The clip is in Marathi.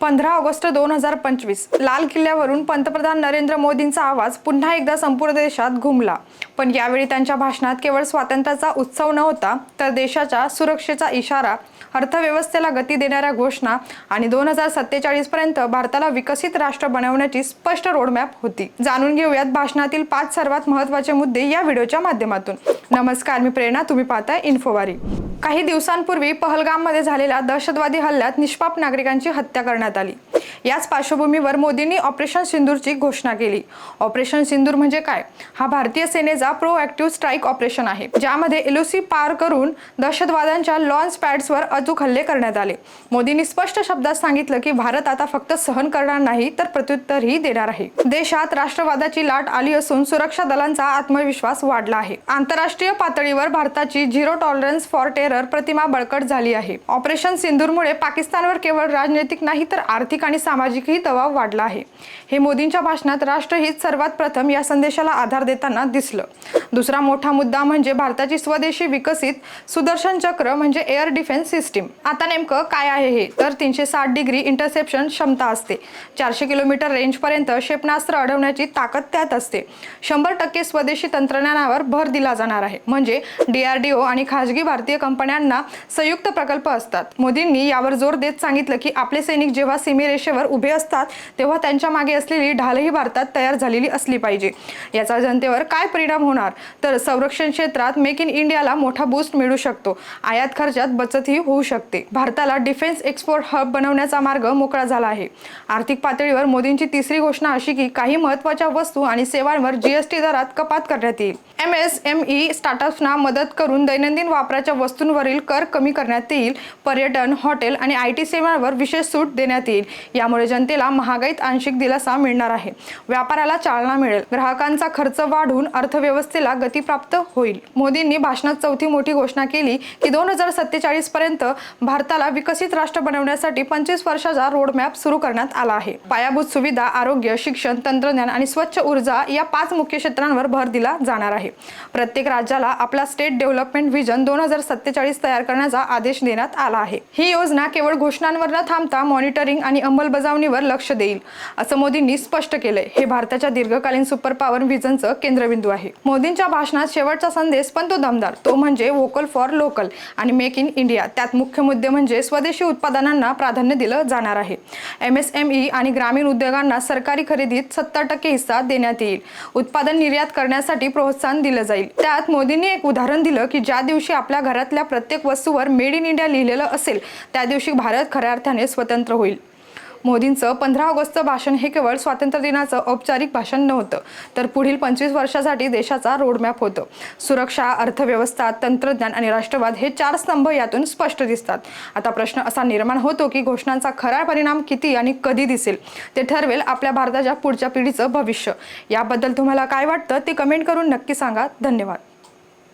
पंधरा ऑगस्ट दोन हजार पंचवीस. लाल किल्ल्यावरून पंतप्रधान नरेंद्र मोदींचा आवाज पुन्हा एकदा संपूर्ण देशात घुमला. पण यावेळी त्यांच्या भाषणात केवळ स्वातंत्र्याचा उत्सव नव्हता तर देशाच्या सुरक्षेचा इशारा अर्थव्यवस्थेला गती देणाऱ्या घोषणा आणि दोन हजार सत्तेचाळीस पर्यंत भारताला विकसित राष्ट्र बनवण्याची स्पष्ट रोडमॅप होती. जाणून घेऊयात भाषणातील पाच सर्वात महत्त्वाचे मुद्दे या व्हिडिओच्या माध्यमातून. नमस्कार मी प्रेरणा. तुम्ही पाहताय इन्फोवारी काही दिवसांपूर्वी पहलगाममध्ये झालेल्या दहशतवादी हल्ल्यात निष्पाप नागरिकांची हत्या करण्यात आली. याच पार्श्वभूमीवर मोदींनी ऑपरेशन सिंदूरची घोषणा केली. ऑपरेशन सिंदूर म्हणजे काय? हा भारतीय सेनेचा प्रो ऍक्टिव्ह स्ट्राईक ऑपरेशन आहे ज्यामध्ये एलओसी पार करून दहशतवाद्यांच्या लॉन्च पॅड्सवर अचूक हल्ले करण्यात आले. मोदींनी स्पष्ट शब्दात सांगितलं की भारत आता फक्त सहन करणार नाही तर प्रत्युत्तरही देणार आहे. देशात राष्ट्रवादाची लाट आली असून सुरक्षा दलांचा आत्मविश्वास वाढला आहे. आंतरराष्ट्रीय पातळीवर भारताची झिरो टॉलरन्स फॉर टेरर प्रतिमा बळकट झाली आहे. ऑपरेशन सिंदूरमुळे पाकिस्तानवर केवळ राजनैतिक नाही तर आर्थिक आणि सामाजिकही दबाव वाढला आहे. हे मोदींच्या भाषणात राष्ट्रहित सर्वात प्रथम या संदेशाला आधार देताना दिसलं. दुसरा मोठा मुद्दा म्हणजे भारताची स्वदेशी विकसित सुदर्शन चक्र म्हणजे एअर डिफेन्स सिस्टीम आता नेमकं काय आहे हे? तर तीनशे साठ डिग्री इंटरसेप्शन क्षमता असते. चारशे किलोमीटर रेंजपर्यंत क्षेपणास्त्र अडवण्याची ताकद त्यात असते. शंभर टक्के स्वदेशी तंत्रज्ञानावर भर दिला जाणार आहे. म्हणजे डीआरडीओ आणि खाजगी भारतीय कंपन्यांना संयुक्त प्रकल्प असतात. मोदींनी यावर जोर देत सांगितलं की आपले सैनिक जेव्हा सीमेरेषेवर उभे असतात तेव्हा त्यांच्या मागे असलेली ढालही भारतात तयार झालेली असली पाहिजे. याचा जनतेवर काय परिणाम होणार? तर संरक्षण क्षेत्रात मेक इन इंडियाला मोठा बूस्ट मिळू शकतो. आयात खर्चात बचतही होऊ शकते. भारताला डिफेन्स एक्सपोर्ट हब बनवण्याचा मार्ग मोकळा झाला आहे. आर्थिक पातळीवर मोदींची तिसरी घोषणा अशी की काही महत्त्वाच्या वस्तू आणि सेवांवर जीएसटी दरात कपात करण्यात येईल. एम एस एम ई स्टार्टअप्सना मदत करून दैनंदिन वापराच्या वस्तूंवरील कर कमी करण्यात येईल. पर्यटन हॉटेल आणि आय टी सेवांवर विशेष सूट देण्यात येईल. यामुळे जनतेला महागाईत आंशिक दिलासा मिळणार आहे. व्यापाराला चालना मिळेल. ग्राहकांचा खर्च वाढून अर्थव्यवस्थेला गती प्राप्त होईल. मोदींनी भाषणात चौथी मोठी घोषणा केली की दोन हजार सत्तेचाळीस पर्यंत भारताला विकसित राष्ट्र बनवण्यासाठी पंचवीस वर्षाचा रोडमॅप सुरू करण्यात आला आहे. पायाभूत सुविधा आरोग्य शिक्षण तंत्रज्ञान आणि स्वच्छ ऊर्जा या पाच मुख्य क्षेत्रांवर भर दिला जाणार आहे. प्रत्येक राज्याला आपला स्टेट डेव्हलपमेंट व्हिजन दोन हजार सत्तेचाळीस तयार करण्याचा आदेश देण्यात आला आहे. ही योजना केवळ घोषणांवर न थांबता मॉनिटरिंग आणि अंमलबजावणीवर लक्ष देईल असं मोदींनी स्पष्ट केलंय. हे भारताच्या दीर्घकालीन सुपर पॉवर व्हिजनचं केंद्रबिंदू आहे. मोदींच्या भाषणात शेवटचा संदेश पण तो दमदार. तो म्हणजे वोकल फॉर लोकल आणि मेक इन इंडिया त्यात मुख्य मुद्दे म्हणजे स्वदेशी उत्पादनांना प्राधान्य दिलं जाणार आहे. एम एस एम ई आणि ग्रामीण उद्योगांना सरकारी खरेदीत सत्तर टक्के हिस्सा देण्यात येईल. उत्पादन निर्यात करण्यासाठी प्रोत्साहन दिलं जाईल. त्यात मोदींनी एक उदाहरण दिलं की ज्या दिवशी आपल्या घरातल्या प्रत्येक वस्तूवर मेड इन इंडिया लिहिलेलं असेल त्या दिवशी भारत खऱ्या अर्थाने स्वतंत्र होईल. मोदींचं पंधरा ऑगस्टचं भाषण हे केवळ स्वातंत्र्य दिनाचं औपचारिक भाषण नव्हतं तर पुढील पंचवीस वर्षासाठी देशाचा रोडमॅप होतं. सुरक्षा अर्थव्यवस्था तंत्रज्ञान आणि राष्ट्रवाद हे चार स्तंभ यातून स्पष्ट दिसतात. आता प्रश्न असा निर्माण होतो की घोषणांचा खरा परिणाम किती आणि कधी दिसेल? ते ठरवेल आपल्या भारताच्या पुढच्या पिढीचं भविष्य. याबद्दल तुम्हाला काय वाटतं ते कमेंट करून नक्की सांगा. धन्यवाद.